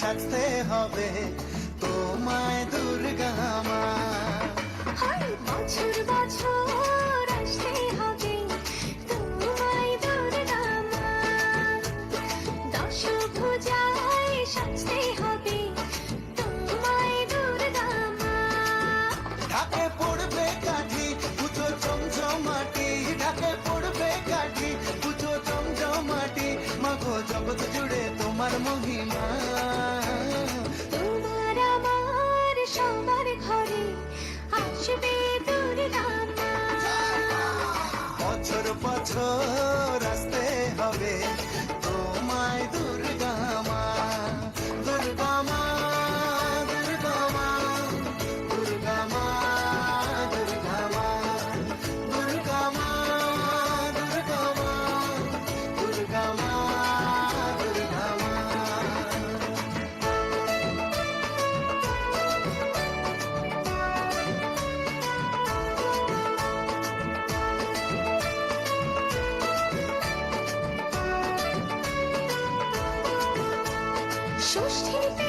সাজতে হবে। তোমার মহিমা। তোমার আমার সবার ঘরে আসবে দুর্গা বছর বছর 休息天。